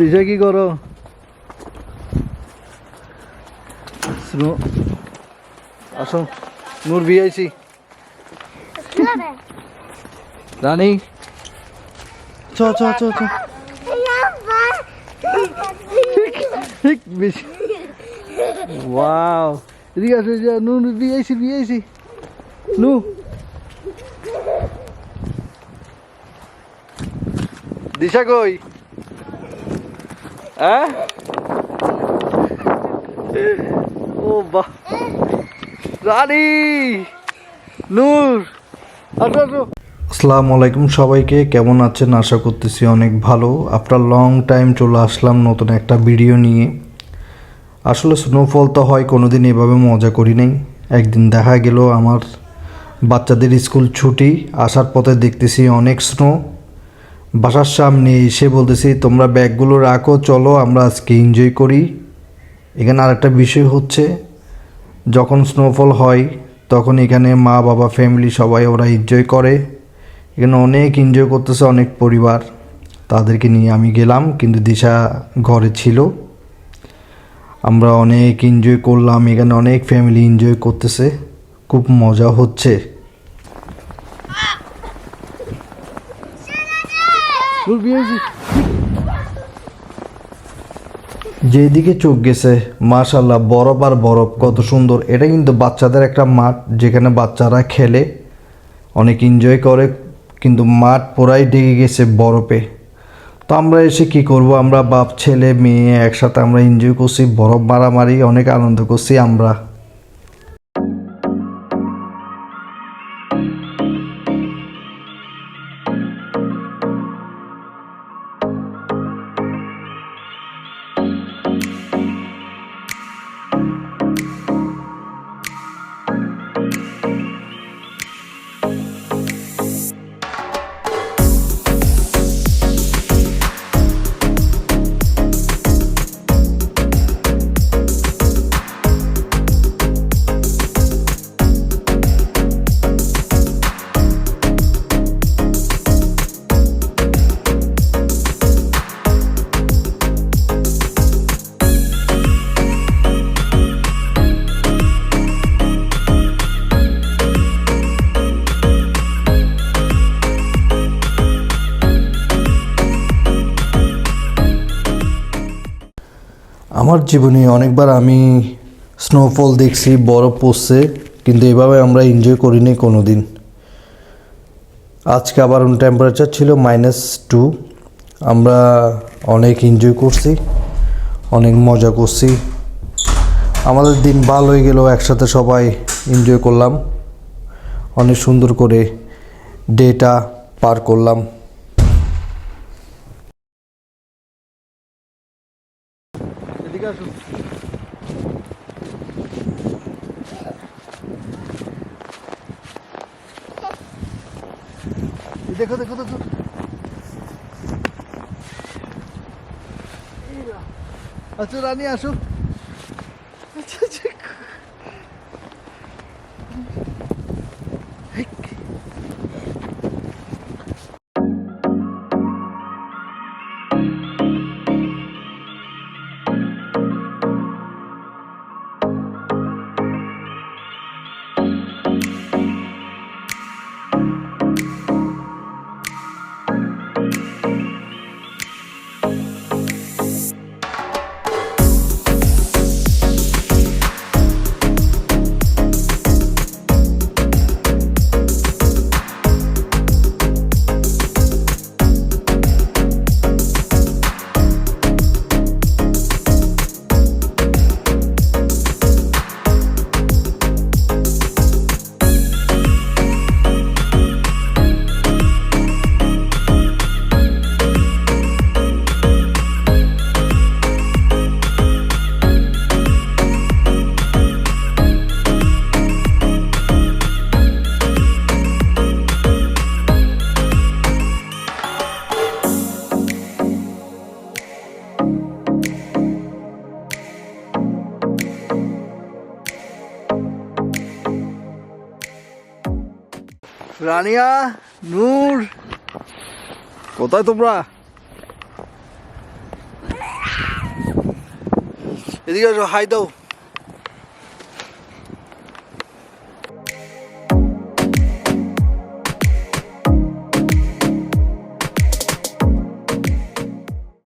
দিশা কি করো? আসো, নূর বিআইছি রানী, চ চ চ চ। ওয়াও এদিকে আসো নু নু বিআইছি বিআইছি নু। দিশা কই? হ্যাঁ? ও নূর! আলাইকুম সবাইকে, কেমন আছেন? আশা করতেছি অনেক ভালো। আফটার লং টাইম চলে আসলাম নতুন একটা ভিডিও নিয়ে। আসলে স্নোফল তো হয়, কোনোদিন এভাবে মজা করি নাই। একদিন দেখা গেল আমার বাচ্চাদের স্কুল ছুটি, আসার পথে দেখতেছি অনেক স্নো বাসার সামনে এসে বলতেছি, তোমরা ব্যাগগুলো রাখো, চলো, আমরা আজকে এনজয় করি। এখানে আরেকটা বিষয় হচ্ছে, যখন স্নোফল হয়, তখন এখানে মা, বাবা ফ্যামিলি সবাই ওরা এনজয় করে। এখানে অনেক এনজয় করতেছে অনেক পরিবার। তাদেরকে নিয়ে আমি গেলাম, কিন্তু দিশা ঘরে ছিল। আমরা অনেক এনজয় করলাম, এখানে অনেক ফ্যামিলি এনজয় করতেছে। খুব মজা হচ্ছে। যেদিকে চোখ গেছে মাশাল্লাহ বরফ আর বরফ, কত সুন্দর। এটা কিন্তু বাচ্চাদের একটা মাঠ, যেখানে বাচ্চারা খেলে, অনেক এনজয় করে, কিন্তু মাঠ পুরাই ডেকে গেছে বরফে। তো আমরা এসে কি করব? আমরা বাপ, ছেলে, মেয়ে একসাথে আমরা এনজয় করছি, বরফ মারামারি, অনেক আনন্দ করছি আমরা। আমার জীবনে অনেকবার আমি স্নোফল দেখছি, বরফ পড়ছে, কিন্তু এভাবে আমরা এনজয় করিনি কোনো দিন আজকে আবার টেম্পারেচার ছিল মাইনাস টু আমরা অনেক এনজয় করছি, অনেক মজা করছি। আমাদের দিন ভালো হয়ে গেল একসাথে সবাই এনজয় করলাম। অনেক সুন্দর করে ডেটা পার করলাম। এদিকে আসুন। দেখো দেখো দেখো। আচ্ছা রানী আসো রানিয়া নূর। কোথায় তোমরা? এদিকে হাই দাও।